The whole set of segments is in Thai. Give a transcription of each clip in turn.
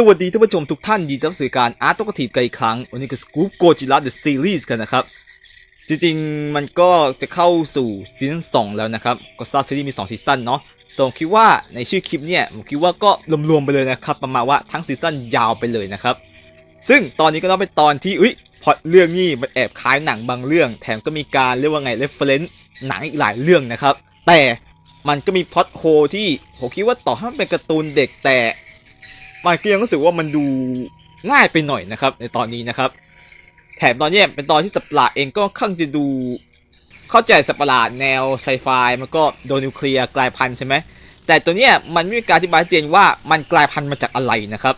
สวัสดีท่านผู้ชมทุกท่านยินดีต้อนรับสู่การอาร์ตตกทีกันอีกครั้ง วันนี้ก็สกู๊ปโกจิระเดอะซีรีส์กันนะครับ จริงๆ มันก็จะเข้าสู่ซีซั่นสองแล้วนะครับก็ซาซีรีส์มี 2 ซีซั่นเนาะต่ผมคิดว่าในชื่อคลิปเนี่ย ผมคิดว่าก็รวมๆไปเลยนะครับ ประมาณว่าทั้งซีซั่นยาวไปเลยนะครับ ซึ่งตอนนี้ก็ต้องเป็นตอนที่อุ้ยพอตเรื่องนี้มันแอบคล้ายหนังบางเรื่อง แถมก็มีการเรียกว่าไงเรฟเฟรนซ์หนังอีกหลายเรื่องนะครับแต่มันก็มีพล็อตโฮที่ผมคิดว่าต่อให้มันเป็นการ์ตูนเด็กแต่ มันก็ยังรู้สึกว่ามันดูง่ายไปหน่อยนะครับ ในตอนนี้นะครับ แถมตอนนี้เป็นตอนที่สัประหลาดเองก็ค่อนจะดูเข้าใจสัประหลาดแนวไซไฟมันก็โดนนิวเคลียร์กลายพันธุ์ใช่ไหมแต่ตัวเนี้ยมันไม่มีการอธิบายเจนว่ามันกลายพันธุ์มาจากอะไรนะครับ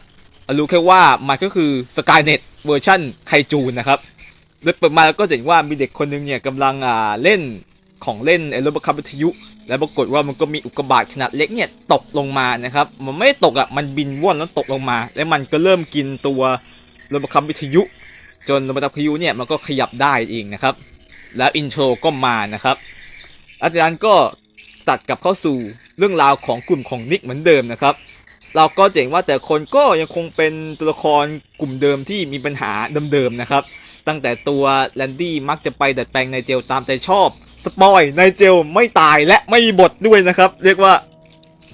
รู้แค่ว่ามันก็คือสกายเน็ตเวอร์ชันไคจูนนะครับโดยเปิดมาแล้วก็เห็นว่ามีเด็กคนหนึงเนี่ยกำลังอ่าเล่นของเล่นไอ้รถบังคับวิทยุ แล้วปรากฏว่ามันก็มีอุกกาบาตขนาดเล็กเนี่ยตกลงมานะครับ มันไม่ตกอะมันบินว่อนแล้วตกลงมา แล้วมันก็เริ่มกินตัวรถบังคับวิทยุ จนรถบังคับวิทยุเนี่ยมันก็ขยับได้เองนะครับ แล้วอินโทรก็มานะครับ อาจารย์ก็ตัดกลับเข้าสู่เรื่องราวของกลุ่มของนิกเหมือนเดิมนะครับ เราก็เจ๋งว่าแต่คนก็ยังคงเป็นตัวละครกลุ่มเดิมที่มีปัญหาเดิมๆนะครับ ตั้งแต่ตัวแลนดี้มักจะไปดัดแปลงในเจลตามใจชอบ สปอยในเจลไม่ตายและไม่มีบทด้วยนะครับ เรียกว่า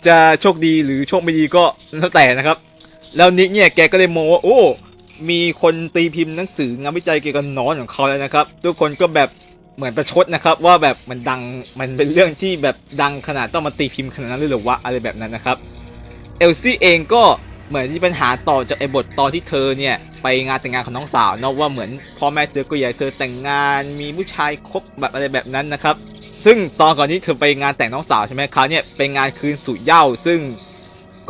จะโชคดีหรือโชคไม่ดีก็แล้วแต่นะครับ แล้วนิกเนี่ยแกก็เลยโมว่าโอ้มีคนตีพิมพ์หนังสืองานวิจัยเกี่ยวกับนอนของเขาแล้วนะครับ ทุกคนก็แบบเหมือนประชดนะครับ ว่าแบบมันดังมันเป็นเรื่องที่แบบดังขนาดต้องมาตีพิมพ์ขนาดนั้นเลยหรือวะอะไรแบบนั้นนะครับเอลซี่เองก็ เหมือนมีปัญหาต่อจากไอ้บทตอนที่เธอเนี่ยไปงานแต่งงานของน้องสาวเนอะว่าเหมือนพ่อแม่เธอก็อยากให้เธอแต่งงานมีผู้ชายคบแบบอะไรแบบนั้นนะครับ ซึ่งตอนก่อนที่เธอไปงานแต่งน้องสาวใช่ไหมคราวเนี่ยเป็นงานคืนสู่เหย้าซึ่ง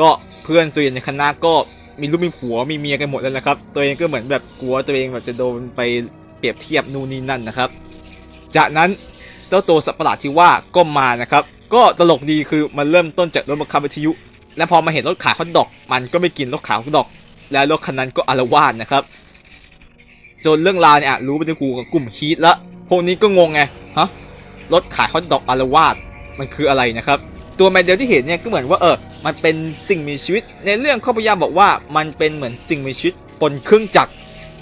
ก็เพื่อนส่วนใหญ่ในคณะก็มีลูกมีผัวมีเมียกันหมดแล้วนะครับ ตัวเองก็เหมือนแบบกลัวตัวเองแบบจะโดนไปเปรียบเทียบนู่นนี่นั่นนะครับ จากนั้นเจ้าตัวสัตว์ประหลาดที่ว่าก็มานะครับ ก็ตลกดีคือมันเริ่มต้นจากรถบังคับวิทยุ และพอมาเห็นรถขายฮอทดอก มันก็ไม่กินรถขายฮอทดอก แล้วรถคันนั้นก็อารวาสนะครับ จนเรื่องราวเนี่ยรู้ไปถึงหูกับกลุ่มฮีทละพวกนี้ก็งงไงฮะรถขายฮอทดอกอารวาสมันคืออะไรนะครับ ตัวแมนเดลที่เห็นเนี่ยก็เหมือนว่าเออมันเป็นสิ่งมีชีวิต ในเรื่องเขาพยายามบอกว่ามันเป็นเหมือนสิ่งมีชีวิตบนเครื่องจักร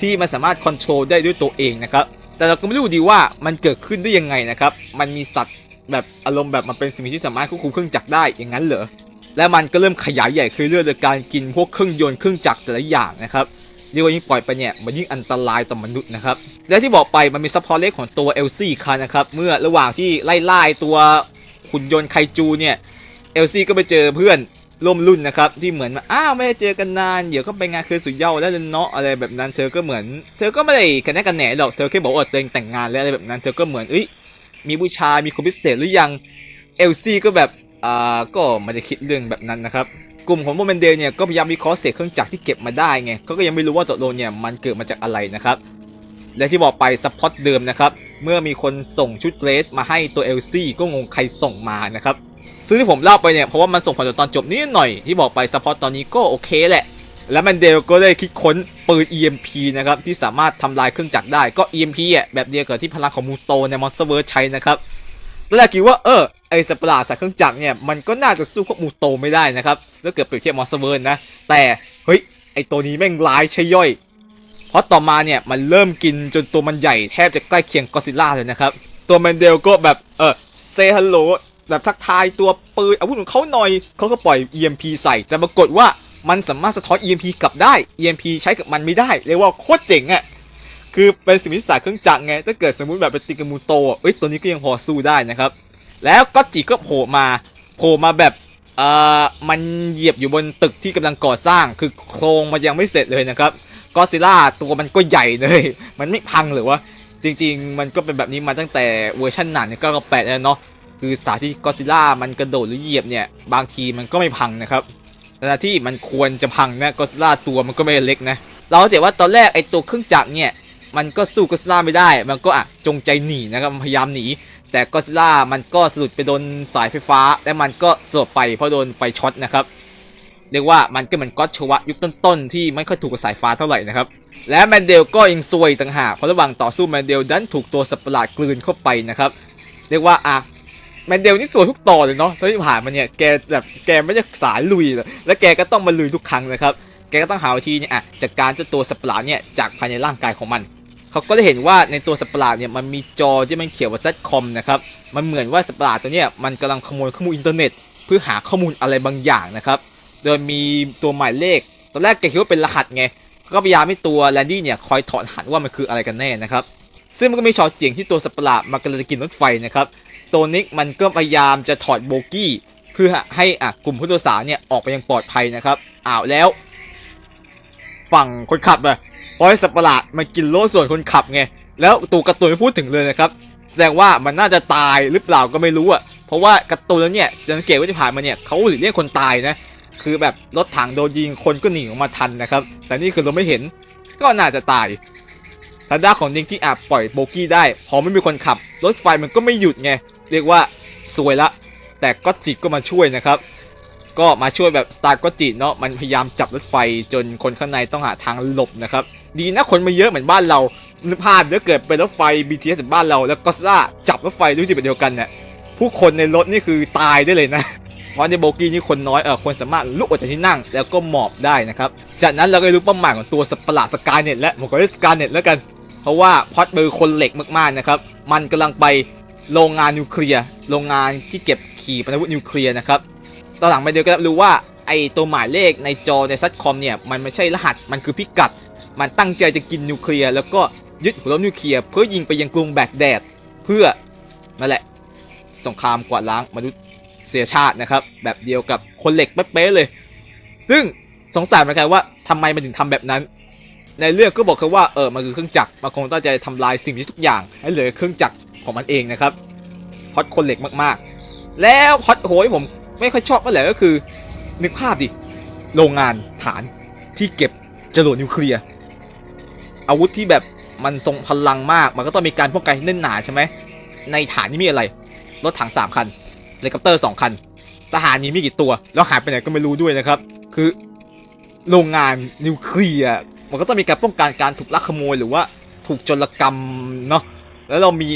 ที่มันสามารถควบคุมได้ด้วยตัวเองนะครับแต่เราก็ไม่รู้ดีว่ามันเกิดขึ้นได้ยังไงนะครับ มันมีสัตว์แบบอารมณ์แบบมันเป็นสิ่งมีชีวิตสามารถควบคุมเครื่องจักรได้อย่างนั้นเหรอ และมันก็เริ่มขยายใหญ่ขึ้นเรื่อยๆโดยการกินพวกเครื่องยนต์เครื่องจักรแต่ละอย่างนะครับเรียกว่ายิ่งปล่อยไปเนี่ยมันยิ่งอันตรายต่อมนุษย์นะครับและที่บอกไปมันมีซัพพอร์ตเล็กของตัวเอลซี่คันะครับเมื่อระหว่างที่ไล่ล่าตัวหุ่นยนต์ไคจูเนี่ยเอลซี่ก็ไปเจอเพื่อนร่วมรุ่นนะครับที่เหมือนว่าอ้าวไม่ได้เจอกันนานเดี๋ยวก็ไปงานคืนสุดเย้าแล้วเนาะอะไรแบบนั้นเธอก็เหมือน เธอก็ไม่ได้กันแน่กันแหนหรอกเธอแค่บอกว่าตัวเองแต่งงานแล้วอะไรแบบนั้น เธอก็เหมือนเอ้ยมีผู้ชายมีคนพิเศษหรือยังเอลซี่ก็แบบ อ่าก็ไม่ได้คิดเรื่องแบบนั้นนะครับกลุ่มของโมเมนเดลเนี่ยก็พยายามวิเคราะห์เศษเครื่องจักรที่เก็บมาได้ไงเขาก็ยังไม่รู้ว่าตกลงเนี่ยมันเกิดมาจากอะไรนะครับ และที่บอกไปซัพพอร์ตเดิมนะครับ เมื่อมีคนส่งชุดเดรสมาให้ตัวเอลซี่ก็งงใครส่งมานะครับ ซึ่งที่ผมเล่าไปเนี่ยเพราะว่ามันส่งผลต่อตอนจบนิดหน่อยที่บอกไปซัพพอร์ตตอนนี้ก็โอเคแหละ และแมนเดลก็ได้คิดค้นปืน EMP นะครับที่สามารถทำลายเครื่องจักรได้ก็ EMP อะแบบเดียวกับที่พลังของมูโตในมอนสเตอร์เวิร์ใช้นะครับตอนแรกคิดว่าเออ ไอสัตว์ประหลาดใส่เครื่องจักรเนี่ยมันก็น่าจะสู้พวกมูโตไม่ได้นะครับแล้วเกิดเปรียบเทียบมอสเตอร์เวิร์นะ แต่เฮ้ยไอตัวนี้แม่งร้ายใช่ย่อย เพราะต่อมาเนี่ยมันเริ่มกินจนตัวมันใหญ่แทบจะใกล้เคียงกอซิลล่าเลยนะครับ ตัวแมนเดลก็แบบเออเซฮัลโหลแบบทักทายตัวปืนอาวุธของเขาหน่อยเขาก็ปล่อย EMP ใส่ แต่ปรากฏว่ามันสามารถสะท้อน EMP กลับได้ EMP ใช้กับมันไม่ได้ เรียกว่าโคตรเจ๋งอะคือเป็นสิ่งที่สายเครื่องจักรไงถ้าเกิดสมมติแบบเป็นติกามูโตเอ้ยตัวนี้ก็ยังพอสู้ได้นะครับ แล้วก็จิก็โผล่มาโผล่มาแบบเอ่อมันเหยียบอยู่บนตึกที่กำลังก่อสร้าง คือโครงมันยังไม่เสร็จเลยนะครับกอซิล่าตัวมันก็ใหญ่เลย มันไม่พังหรือวะจริง ๆ มันก็เป็นแบบนี้มาตั้งแต่เวอร์ชันหนังเนี่ยก็แปดแล้วเนาะคือสถานที่กอซิล่ามันกระโดดหรือเหยียบเนี่ยบางทีมันก็ไม่พังนะครับแต่ที่มันควรจะพังนะกอซิล่าตัวมันก็ไม่เล็กนะเราเห็นว่าตอนแรกไอ้ตัวเครื่องจักรเนี่ยมันก็สู้ก็ซิล่าไม่ได้ มันก็อะจงใจหนีนะครับพยายามหนี แต่ก็ซิล่ามันก็สะดุดไปโดนสายไฟฟ้า และมันก็สลบไปเพราะโดนไฟช็อตนะครับเรียกว่ามันก็เหมือนก็ชวะยุคต้นๆ ที่ไม่ค่อยถูกกับสายฟ้าเท่าไหร่นะครับ และแมนเดลก็ยังซวยต่างหากเพราะระหว่างต่อสู้แมนเดลดันถูกตัวสัตว์ประหลาดกลืนเข้าไปนะครับ เรียกว่าอะแมนเดลนี่สวยทุกต่อเลยเนาะที่ผ่านมาเนี่ยแกแบบแกไม่ใช่สายลุยเลยและแกก็ต้องมาลุยทุกครั้งนะครับ แกก็ต้องหาวิธีเนี่ยอะจัดการเจ้าตัวสัตว์ประหลาดเนี่ยจากภายในร่างกายของมัน เขาก็ได้เห็นว่าในตัวสัตว์ประหลาดเนี่ยมันมีจอที่มันเขียนว่า ZCOM นะครับมันเหมือนว่าสัตว์ประหลาดตัวเนี้ยมันกำลังขโมยข้อมูลอินเทอร์เน็ต เพื่อหาข้อมูลอะไรบางอย่างนะครับ โดยมีตัวหมายเลข ตอนแรกแกคิดว่าเป็นรหัสไงก็พยายามให้ตัวแลนดี้เนี่ยคอยถอดรหัสว่ามันคืออะไรกันแน่นะครับซึ่งมันก็มีช็อตเจียงที่ตัวสัตว์ประหลาดมันกำลังจะกินรถไฟนะครับตัวนิกมันก็พยายามจะถอดโบกี้ เพื่อให้อะกลุ่มผู้โดยสารเนี่ยออกไปยังปลอดภัยนะครับอ้าวแล้ว ฝั่งคนขับอะ ราะไอ้สัตว์ประหลาดมันกินโล่ส่วนคนขับไง แล้วตัวกร์ตูนไม่พูดถึงเลยนะครับ แสดงว่ามันน่าจะตายหรือเปล่าก็ไม่รู้อะเพราะว่ากร์ตูนแล้วเนี่ยจะสังเกตว่าที่ผ่านมาเนี่ยเขาหลีกเลี่ยงคนตายนะ คือแบบรถถังโดนยิงคนก็หนีออกมาทันนะครับ แต่นี่คือเราไม่เห็น ก็น่าจะตายทางด้านของนิกที่อาจปล่อยโบกี้ได้ พอไม่มีคนขับ รถไฟมันก็ไม่หยุดไง เรียกว่าสวยละ แต่ก็จิก็มาช่วยนะครับ ก็มาช่วยแบบสตาร์ก็จิเนาะมันพยายามจับรถไฟจนคนข้างในต้องหาทางหลบนะครับดีนะคนมาเยอะเหมือนบ้านเรานึกภาพถ้าเกิดเป็นรถไฟ BTS แบบบ้านเรา แล้วก็ซ่าจับรถไฟด้วยจิตแบบเดียวกันเนี่ยผู้คนในรถนี่คือตายได้เลยนะเพราะในโบกี้นี่คนน้อยเออคนสามารถลุกออกจากที่นั่งแล้วก็หมอบได้นะครับจากนั้นเราก็รู้เป้าหมายของตัวสัตว์ปะลาดสกายเน็ตและผมก็เรียกสกายเน็ตแล้วกัน เพราะว่าพอดเบอร์คนเหล็กมากๆนะครับมันกำลังไปโรงงานนิวเคลียร์โรงงานที่เก็บขีปนาวุธนิวเคลียร์นะครับ ตอนหลังมาเดียวก็รู้ว่าไอตัวหมายเลขในจอในซัตคอมเนี่ยมันไม่ใช่รหัสมันคือพิกัด มันตั้งใจจะกินนิวเคลียร์แล้วก็ยึดหัวรบนิวเคลียร์เพื่อยิงไปยังกรุงแบกแดด เพื่อนั่นแหละสงครามกวาดล้างมนุษยชาตินะครับ แบบเดียวกับคนเหล็กเป๊ะเลย ซึ่งสงสัยเหมือนกันว่าทำไมมันถึงทำแบบนั้น ในเรื่องก็บอกแค่ว่าเออมันคือเครื่องจักรมันคงตั้งใจทำลายสิ่งที่ทุกอย่าง ให้เหลือเครื่องจักรของมันเองนะครับพอดคนเหล็กมากๆ แล้วพอดโหยผม ไม่ค่อยชอบเมื่อไหร่ก็คือนึกภาพดิโรงงานฐานที่เก็บจรวดนิวเคลียร์อาวุธที่แบบมันทรงพลังมาก มันก็ต้องมีการป้องกันที่แน่นหนาใช่ไหมในฐานนี้มีอะไรรถถังสามคันเฮลิคอปเตอร์สองคันทหารมีไม่กี่ตัว แล้วหายไปไหนก็ไม่รู้ด้วยนะครับ คือโรงงานนิวเคลียร์มันก็ต้องมีการป้องกันการถูกลักขโมยหรือว่าถูกจรกรรมเนาะแล้วเรามี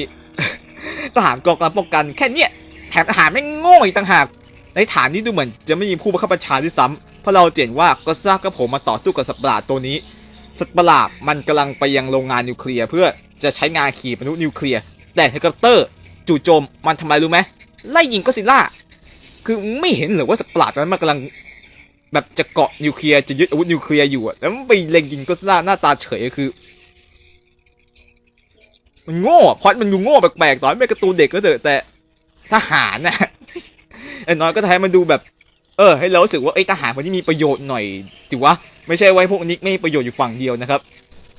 ทหารกองกำลังป้องกันแค่เนี้ยแถมทหารไม่งโง่อีกต่างหาก ในฐานนี้ดูเหมือนจะไม่มีผู้บังคับบัญชาด้วยซ้ำเพราะเราเห็นว่าก็ซ่ากับผมมาต่อสู้กับสัตว์ประหลาดตัวนี้ สัตว์ประหลาดมันกำลังไปยังโรงงานนิวเคลียร์เพื่อจะใช้งานขี่ปนุษย์นิวเคลียร์แต่เฮลิคอปเตอร์จู่โจมมันทำไรรู้ไหมไล่ยิงก็ซิลล่าคือไม่เห็นหรือว่าสัตว์ประหลาดนั้นมันกำลังแบบจะเกาะนิวเคลียร์จะยึดอาวุธนิวเคลียร์อยู่อะแล้วมันไปเล็งยิงก็ซิล่าหน้าตาเฉยคือ มันโง่พอดมันดูโง่แปลกๆตอนไม่การ์ตูนเด็กก็เถอะแต่ทหารน่ะ ไอ้น้อยก็ทำให้มันดูแบบ เออ ให้เรารู้สึกว่าไอ้ทหารคนนี้มีประโยชน์หน่อยถือว่าไม่ใช่ไว้พวกนิกไม่ประโยชน์อยู่ฝั่งเดียวนะครับ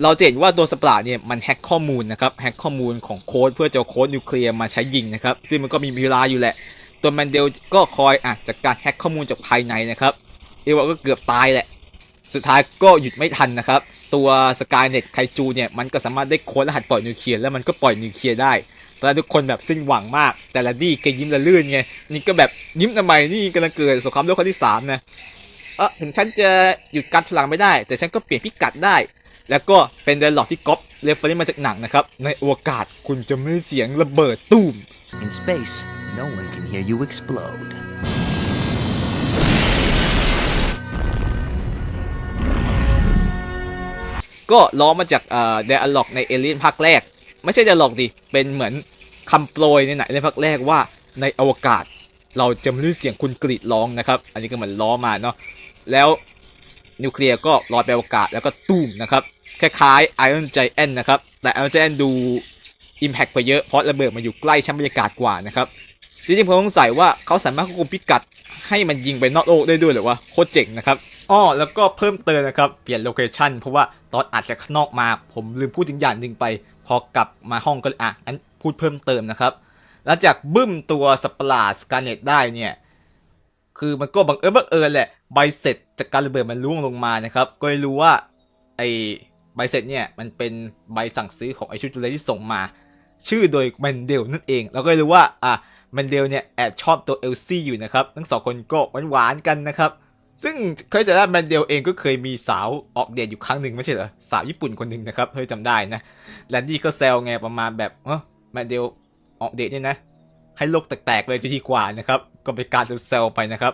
เราจะเห็นว่าตัวสปาราดเนี่ยมันแฮ็กข้อมูลนะครับแฮ็กข้อมูลของโค้ดเพื่อจะโค้ดนิวเคลียร์มาใช้ยิงนะครับซึ่งมันก็มีเวลาอยู่แหละ ตัวแมนเดลก็คอยอะจากการแฮ็กข้อมูลจากภายในนะครับเอวาก็เกือบตายแหละ สุดท้ายก็หยุดไม่ทันนะครับ ตัวสกายเน็ตไคจูเนี่ยมันก็สามารถได้โค้ดรหัสปล่อยนิวเคลียร์แล้วมันก็ปล่อยนิวเคลียร์ได้ ตอนนั้นทุกคนแบบสิ้นหวังมาก แต่ละดี้แกยิ้มละลื่นไง นี่ก็แบบยิ้มทำไมนี่กำลังเกิดสงครามโลกครั้งที่สามนะเออถึงฉันจะหยุดการถลังไม่ได้ แต่ฉันก็เปลี่ยนพิกัดได้ แล้วก็เป็นไดร์ล็อกที่ก๊อปเรฟเฟอร์มาจากหนังนะครับ ในอวกาศคุณจะไม่ได้เสียงระเบิดตุ้ม In space, no one can hear you explode. ก็ล้อมาจากเอ่อ i a l o g ในเอเลียนภาคแรก ไม่ใช่ dialog ดิ เป็นเหมือนคำโปรยในไหนในภาคแรกว่าในอวกาศ เราจะไม่ได้เสียงคุณกรีดร้องนะครับ อันนี้ก็เหมือนล้อมาเนาะ แล้วนิวเคลียร์ก็ลอยไปอวกาศแล้วก็ตุ้มนะครับ คล้ายๆ Iron Giant นะครับ แต่ Iron Giant ดู Impact ไปเยอะเพราะระเบิดมันอยู่ใกล้ชั้นบรรยากาศกว่านะครับจริงๆผมสงสัยว่าเขาสามารถควบคุมพิกัดให้มันยิงไปนอกโลกได้ด้วยหรือวะโคตรเจ๋งนะครับอ้อแล้วก็เพิ่มเติมนะครับ เปลี่ยนโลเคชันเพราะว่าตอนอัดจากข้างนอกมาผมลืมพูดถึงอย่างหนึ่งไป พอกลับมาห้องก็เลยอะงั้นพูดเพิ่มเติมนะครับหลังจากบึ้มตัวสปลาสการเน็ตได้เนี่ย คือมันก็บังเอิญบังเอิญแหละใบเสร็จจากการระเบิดมันร่วงลงมานะครับ ก็เลยรู้ว่าไอ้ใบเสร็จเนี่ยมันเป็นใบสั่งซื้อของไอชุดจุเลที่ส่งมา ชื่อโดยแมนเดลนั่นเอง เราก็เลยรู้ว่าอะแมนเดลเนี่ยแอบชอบตัวเอลซี่อยู่นะครับ ทั้งสองคนก็หวานๆกันนะครับ ซึ่งเคยจะได้แมนเดลเองก็เคยมีสาวออกเดทอยู่ครั้งหนึ่งไม่ใช่เหรอ สาวญี่ปุ่นคนหนึ่งนะครับเคยจำได้นะแลนดี้ก็แซวไงประมาณแบบเออแมนเดลออกเดทเนี่ยนะ ให้โลกแตกๆเลยจะดีกว่านะครับ ก็เป็นการแซวไปนะครับ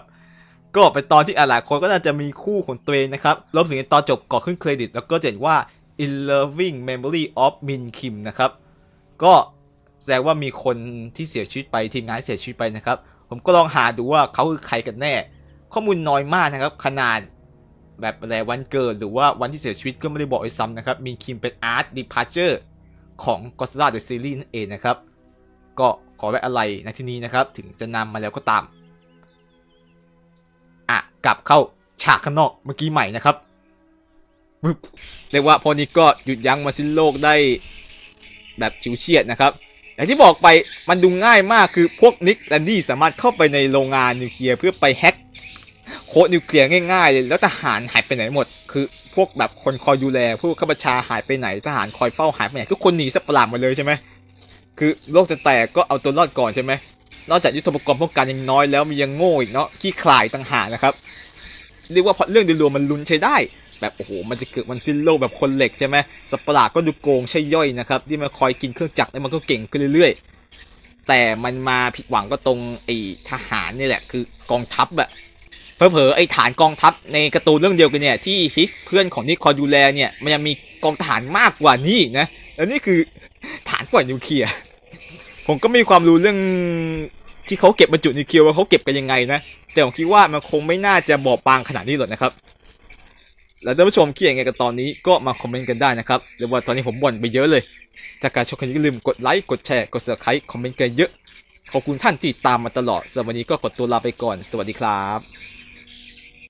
ก็เป็นตอนที่หลายคนก็น่าจะมีคู่ของตัวเองนะครับรวมถึงในตอนจบก่อนขึ้นเครดิต แล้วก็จะเห็นว่า in loving memory of Min Kim นะครับ ก็แสดงว่ามีคนที่เสียชีวิตไปทีมงานเสียชีวิตไปนะครับ ผมก็ลองหาดูว่าเขาคือใครกันแน่ ข้อมูลน้อยมากนะครับ ขนาดแบบอะไรวันเกิดหรือว่าวันที่เสียชีวิตก็ไม่ได้บอกไอ้ซ้ำนะครับมินคิมเป็น Art Departure ของ Godzilla the Series นั่นเองนะครับ ก็ขอไว้อะไรในที่นี้นะครับ ถึงจะนำมาแล้วก็ตาม อะ กลับเข้าฉากข้างนอกเมื่อกี้ใหม่นะครับวึบเรียกว่าพอนี้ก็หยุดยั้งมาสิ้นโลกได้แบบชิวเฉียดนะครับ อย่างที่บอกไปมันดูง่ายมากคือพวกนิกแลนดี้สามารถเข้าไปในโรงงานนิวเคลียร์เพื่อไปแฮ็ก โค้ดนิวเคลียร์ง่ายๆเลยแล้วทหารหายไปไหนหมด คือพวกแบบคนคอยดูแลผู้ข้าบัญชาหายไปไหนทหารคอยเฝ้าหายไปไหนทุกคนหนีสับปหลาดหมดเลยใช่ไหมคือโลกจะแตกก็เอาตัวรอดก่อนใช่ไหมนอกจากยุทธปกรณ์ป้องกันยังน้อยแล้วมียังโง่อีกเนาะขี้ขลาดต่างหากนะครับเรียกว่าพอเรื่องโดยรวมมันลุ้นใช้ได้ แบบโอ้โหมันจะเกิดมันสิ้นโลกแบบคนเหล็กใช่ไหมสัปหลาดก็ดูโกงใช่ย่อยนะครับที่มันคอยกินเครื่องจักรแล้วมันก็เก่งขึ้นเรื่อยๆ แต่มันมาผิดหวังก็ตรงไอ้ทหารนี่แหละ คือกองทัพอะ เผลอๆไอ้ฐานกองทัพในการ์ตูนเรื่องเดียวกันเนี่ยที่ฮิกเพื่อนของนิกคอยดูแลเนี่ยมันยังมีกองทหารมากกว่านี้นะแล้วนี่คือฐานปล่อยนิวเคลียร์ผมก็ไม่มีความรู้เรื่องที่เขาเก็บบรรจุนิวเคลียร์ว่าเขาเก็บกันยังไงนะแต่ผมคิดว่ามันคงไม่น่าจะบอบบางขนาดนี้หรอกนะครับ แล้วท่านผู้ชมคิดยังไงกันตอนนี้ก็มาคอมเมนต์กันได้นะครับหรือว่าตอนนี้ผมบ่นไปเยอะเลยจากการชมกันอย่าลืมกดไลค์กดแชร์กด subscribe คอมเมนต์กันเยอะขอบคุณท่านที่ตามมาตลอดสำหรับวันนี้ก็กดตัวลาไปก่อน สวัสดีครับ